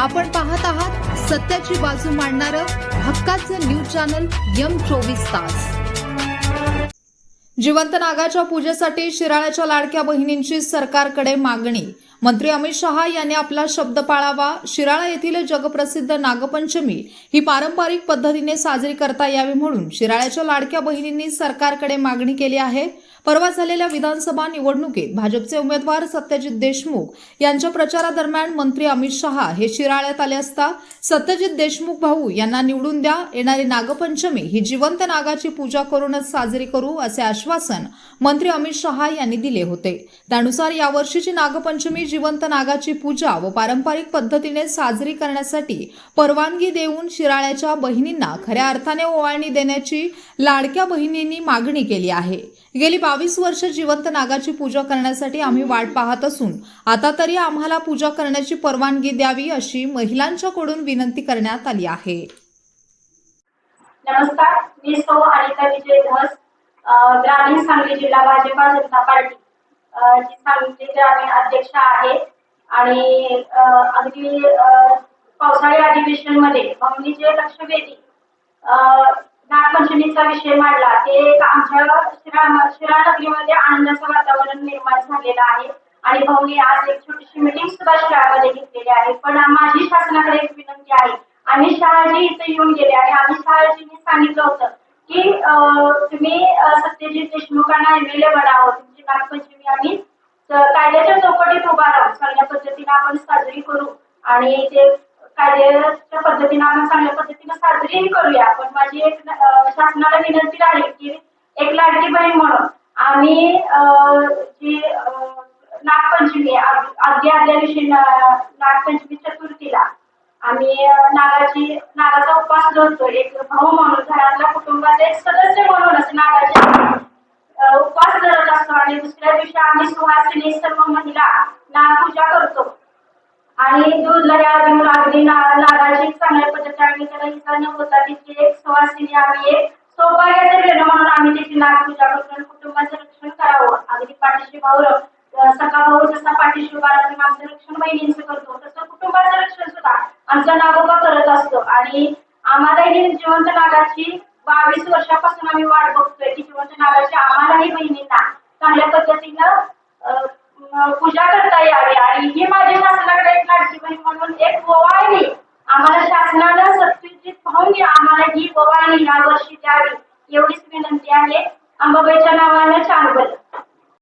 आपण पाहत आहात सत्याची बाजू मांडणारं हक्काचं न्यूज चॅनल यम चोवीस तास. जिवंत नागाच्या पूजेसाठी शिराळ्याच्या लाडक्या बहिणींची सरकारकडे मागणी. मंत्री अमित शहा यांनी आपला शब्द पाळावा. शिराळा येथील जगप्रसिद्ध नागपंचमी ही पारंपरिक पद्धतीने साजरी करता यावी म्हणून शिराळ्याच्या लाडक्या बहिणींनी सरकारकडे मागणी केली आहे. परवा झालेल्या विधानसभा निवडणुकीत भाजपचे उमेदवार सत्यजित देशमुख यांच्या प्रचारादरम्यान मंत्री अमित शहा हे शिराळ्यात आले असता सत्यजित देशमुख भाऊ यांना निवडून द्या येणारी नागपंचमी ही जिवंत नागाची पूजा करूनच साजरी करू असे आश्वासन मंत्री अमित शहा यांनी दिले होते. त्यानुसार यावर्षीची नागपंचमी जिवंत नागाची पूजा व पारंपरिक पद्धतीने साजरी करण्यासाठी परवानगी देऊन शिराळ्याच्या बहिणींना खऱ्या अर्थाने ओवाळणी देण्याची लाडक्या बहिणींनी मागणी केली आहे. गेली बावीस वर्ष जिवंत नागाची पूजा करण्यासाठी आम्ही वाट पाहत असून आता तरी आम्हाला पूजा करण्याची परवानगी द्यावी अशी महिलांच्याकडून विनंती करण्यात आली आहे. नमस्कार मी सो अनिता विजय धस ग्रामीण सांगली जिल्हा भाजपा जनता पार्टी. जी सांगली ग्रामीण अध्यक्ष आहे आणि अगदी पावसाळी अधिवेशनमध्ये भावनी जे लक्षवेधी नागपंचमीचा विषय मांडला. ते एक आमच्या शिरा नगरीमध्ये आनंदाचं वातावरण निर्माण झालेलं आहे. आणि भाऊनी आज एक छोटीशी मीटिंग सुद्धा शाळामध्ये घेतलेली आहे. पण माझी शासनाकडे एक विनंती आहे. आम्ही शहाजी इथे येऊन गेले आणि अमित शहाजींनी सांगितलं होतं की तुम्ही सत्यजित देशमुखांना एमएलए एल बनावं तुमची नागपंचमी आम्ही कायद्याच्या चौकटीत उभा राहू. चांगल्या पद्धतीने आपण साजरी करू. आणि ते कायद्याच्या पद्धतीने आपण चांगल्या पद्धतीने साजरी करूया. पण माझी एक शासनाला विनंती राहील की एक लाडकी बहीण म्हणून आम्ही अं, जी नागपंचमी अगदी आदल्या दिवशी नागपंचमी चतुर्थीला आम्ही नागाची नागाचा उपवास धरतो. एक भाऊ म्हणून घरातल्या कुटुंबाचा एक सदस्य म्हणूनच नागाचे उपवास धरत असतो. आणि दुसऱ्या दिवशी आम्ही सुहासिनी सर्व महिला नागपूजा करतो. आणि दूध लया अगदी ना- नागाची चांगल्या पद्धतीने आम्ही त्याला इजा न होता तिची एक सुवासिनी आम्ही एक सौभाग्याचं देणं म्हणून आम्ही त्याची नागपूजा करून कुटुंबाचं रक्षण करावं. अगदी पाठीशी भाऊ अं, सखा भाऊ जसा पाठीशी उभा राहून आमचं रक्षण बहिणींचं करतो तसं कुटुंबाचं रक्षण सुद्धा आमचा नागोबा करत असतो. आणि आम्हाला जिवंत नागाची बावीस वर्षापासून आम्ही वाट बघतोय की जिवंत नागाची आम्हालाही बहिणींना चांगल्या पद्धतीनं अं, पूजा करता यावी. आणि ही माझी शासनाकडे एक लाडकी बहीण म्हणून एक ओवाळणी आम्हाला शासनानं सत्यजित भाऊंनी आम्हाला या वर्षी द्यावी एवढीच विनंती आहे. अंबाबाईच्या नावानं चांगलं